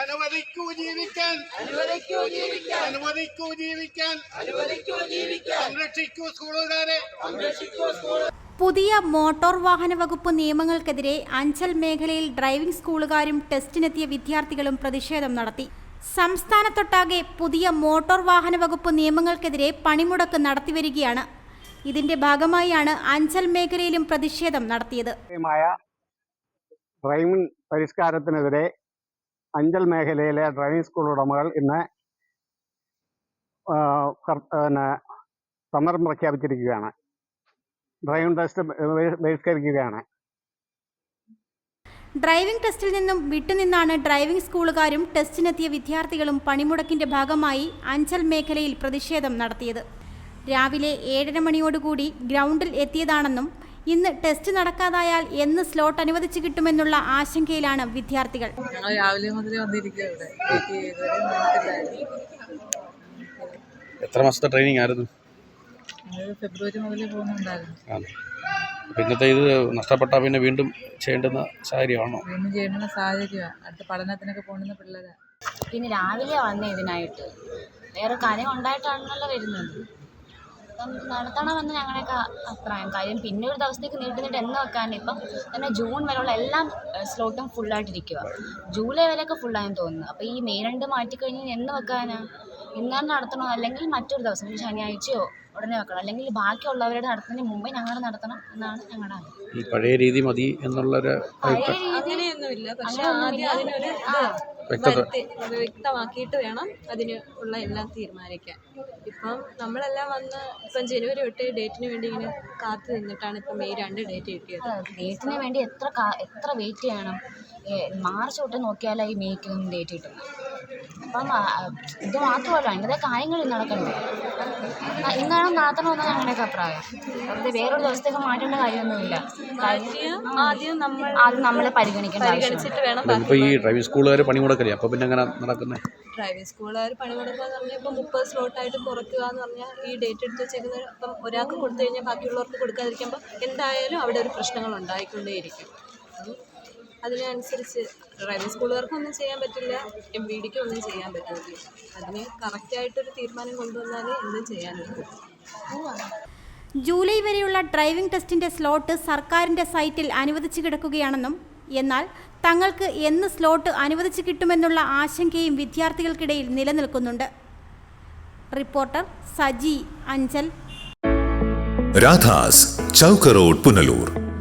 അനുവദിക്കൂ ജീവിക്കാൻ. അനുവദിക്കൂ ജീവിക്കാൻ. സംരക്ഷിക്കൂ സ്കൂളുകാരെ. പുതിയ മോട്ടോർ വാഹന വകുപ്പ് നിയമങ്ങൾക്കെതിരെ അഞ്ചൽ മേഖലയിൽ ഡ്രൈവിംഗ് സ്കൂളുകാരും ടെസ്റ്റിനെത്തിയ വിദ്യാർത്ഥികളും പ്രതിഷേധം നടത്തി. സംസ്ഥാനത്തൊട്ടാകെ പുതിയ മോട്ടോർ വാഹന വകുപ്പ് നിയമങ്ങൾക്കെതിരെ പണിമുടക്ക് നടത്തിവരികയാണ്. ഇതിന്റെ ഭാഗമായാണ് അഞ്ചൽ മേഖലയിലും പ്രതിഷേധം നടത്തിയത്. ഡ്രൈവിംഗ് പരിഷ്കാരത്തിനെതിരെ അഞ്ചൽ മേഖലയിലെ ഡ്രൈവിംഗ് സ്കൂൾ ഉടമകൾ ഇന്ന് പിന്നെ സമരം പ്രഖ്യാപിച്ചിരിക്കുകയാണ്. ഡ്രൈവിംഗ് ടെസ്റ്റ് ബഹി- ബഹിഷ്കരിക്കുകയാണ്. ഡ്രൈവിംഗ് ടെസ്റ്റിൽ നിന്നും വിട്ടുനിന്നാണ് ഡ്രൈവിംഗ് സ്കൂളുകാരും ടെസ്റ്റിനെത്തിയ വിദ്യാർത്ഥികളും പണിമുടക്കിന്റെ ഭാഗമായി അഞ്ചൽ മേഖലയിൽ പ്രതിഷേധം നടത്തിയത്. രാവിലെ ഏഴര മണിയോടുകൂടി ഗ്രൗണ്ടിൽ എത്തിയതാണെന്നും ഇന്ന് ടെസ്റ്റ് നടക്കാതായാൽ എന്ന് സ്ലോട്ട് അനുവദിച്ചു കിട്ടുമെന്നുള്ള ആശങ്കയിലാണ് വിദ്യാർത്ഥികൾ. ഞങ്ങൾ രാവിലെ വന്നിട്ടില്ലായിരുന്നു. എത്ര മാസത്തെ ട്രെയിനിങ് ആയിരുന്നു? ഫെബ്രുവരി മുതൽ പോകുന്നുണ്ടായിരുന്നു. ഇന്നത്തെ ഇത് നഷ്ടപ്പെട്ടാൽ പിന്നെ വീണ്ടും ചെയ്യേണ്ടുന്ന സാഹചര്യമാണോ? വീണ്ടും ചെയ്യേണ്ടുന്ന സാഹചര്യമാണ് അടുത്ത പഠനത്തിനൊക്കെ പോകുന്ന പിള്ളേരാണ് പിന്നെ രാവിലെ വന്നേ ഇതിനായിട്ട്. വേറെ കാര്യം ഉണ്ടായിട്ടാണല്ലോ വരുന്നത്. അപ്പം നടത്തണമെന്ന് ഞങ്ങളുടെയൊക്കെ അഭിപ്രായം. കാര്യം പിന്നെ ഒരു ദിവസത്തേക്ക് നീട്ടി നീട്ടി എന്ന് വെക്കാൻ ഇപ്പം തന്നെ ജൂൺ വരെയുള്ള എല്ലാ സ്ലോട്ടും ഫുള്ളായിട്ടിരിക്കുക ജൂലൈ വരെയൊക്കെ ഫുള്ളായെന്ന് തോന്നുന്നു. അപ്പോൾ ഈ മെയ് രണ്ട് മാറ്റിക്കഴിഞ്ഞ് എന്ന് എന്ന് ഇന്നാണ് നടത്തണോ? അല്ലെങ്കിൽ മറ്റൊരു ദിവസം ഒരു ശനിയാഴ്ചയോ ഉടനെ വെക്കണം. അല്ലെങ്കിൽ ബാക്കിയുള്ളവരുടെ നടത്തുന്നതിന് മുമ്പേ ഞങ്ങൾ നടത്തണം എന്നാണ് ഞങ്ങളുടെ ആഗ്രഹം. ഈ പഴയ രീതി മതി എന്നുള്ളൊരു അങ്ങനെയൊന്നുമില്ല. പക്ഷേ ആദ്യം അതിനൊരു വ്യക്തമാക്കിയിട്ട് വേണം അതിന് ഉള്ള എല്ലാം തീരുമാനിക്കാൻ. ഇപ്പം നമ്മളെല്ലാം വന്ന് ഇപ്പം ജനുവരി തൊട്ട് ഡേറ്റിന് വേണ്ടി ഇങ്ങനെ കാത്തു നിന്നിട്ടാണ് ഇപ്പം മെയ് രണ്ട് ഡേറ്റ് കിട്ടിയത്. ഡേറ്റിന് വേണ്ടി എത്ര എത്ര വെയിറ്റ് ചെയ്യണം? മാർച്ച് തൊട്ട് നോക്കിയാലേ ഈ മെയ്ക്ക് ഡേറ്റ് കിട്ടുന്നത്. അപ്പം ഇത് മാത്രമല്ല അതിന്റെ കാര്യങ്ങൾ നടക്കുന്നുണ്ട് ഇന്നാണോ ഇന്നാണ് നടത്തണമെന്നാണ് ഞങ്ങളുടെയൊക്കെ അഭിപ്രായം? അത് വേറൊരു ദിവസത്തേക്ക് മാറ്റേണ്ട കാര്യമൊന്നുമില്ല. അത് ആദ്യം നമ്മൾ ആദ്യം നമ്മളെ പരിഗണിക്കേണ്ട പരിഗണിച്ചിട്ട് വേണം ഈ ഡ്രൈവിംഗ് സ്കൂളുകാർ പണിമുടക്കല്ലേ അപ്പോൾ പിന്നെ അങ്ങനെ നടക്കുന്നത് ഡ്രൈവിംഗ് സ്കൂളുകാർ പണി എന്ന് പറഞ്ഞാൽ ഇപ്പം മുപ്പത് സ്ലോട്ടായിട്ട് കുറയ്ക്കുക എന്ന് പറഞ്ഞാൽ ഈ ഡേറ്റ് എടുത്ത് വെച്ചേക്കുന്നത് ഇപ്പം ഒരാൾക്ക് കൊടുത്തു കഴിഞ്ഞാൽ ബാക്കിയുള്ളവർക്ക് കൊടുക്കാതിരിക്കുമ്പോൾ എന്തായാലും അവിടെ ഒരു പ്രശ്നങ്ങൾ ഉണ്ടായിക്കൊണ്ടേയിരിക്കും. അപ്പം അതിനനുസരിച്ച് ഡ്രൈവിംഗ് സ്കൂളുകാർക്കും ഒന്നും ചെയ്യാൻ പറ്റില്ല എം ബി ഡിക്കും ഒന്നും ചെയ്യാൻ പറ്റില്ല അതിന് കറക്റ്റായിട്ടൊരു തീരുമാനം കൊണ്ടുവന്നാലേ എന്തും ചെയ്യാനുള്ളൂ. ജൂലൈ വരെയുള്ള ഡ്രൈവിംഗ് ടെസ്റ്റിന്റെ സ്ലോട്ട് സർക്കാരിന്റെ സൈറ്റിൽ അനുവദിച്ചു കിടക്കുകയാണെന്നും എന്നാൽ തങ്ങൾക്ക് എന്ന് സ്ലോട്ട് അനുവദിച്ചു കിട്ടുമെന്നുള്ള ആശങ്കയും വിദ്യാർത്ഥികൾക്കിടയിൽ നിലനിൽക്കുന്നുണ്ട്. റിപ്പോർട്ടർ സജി അഞ്ചൽ. രാധാസ് ചൗക്ക് റോഡ് പുനലൂർ.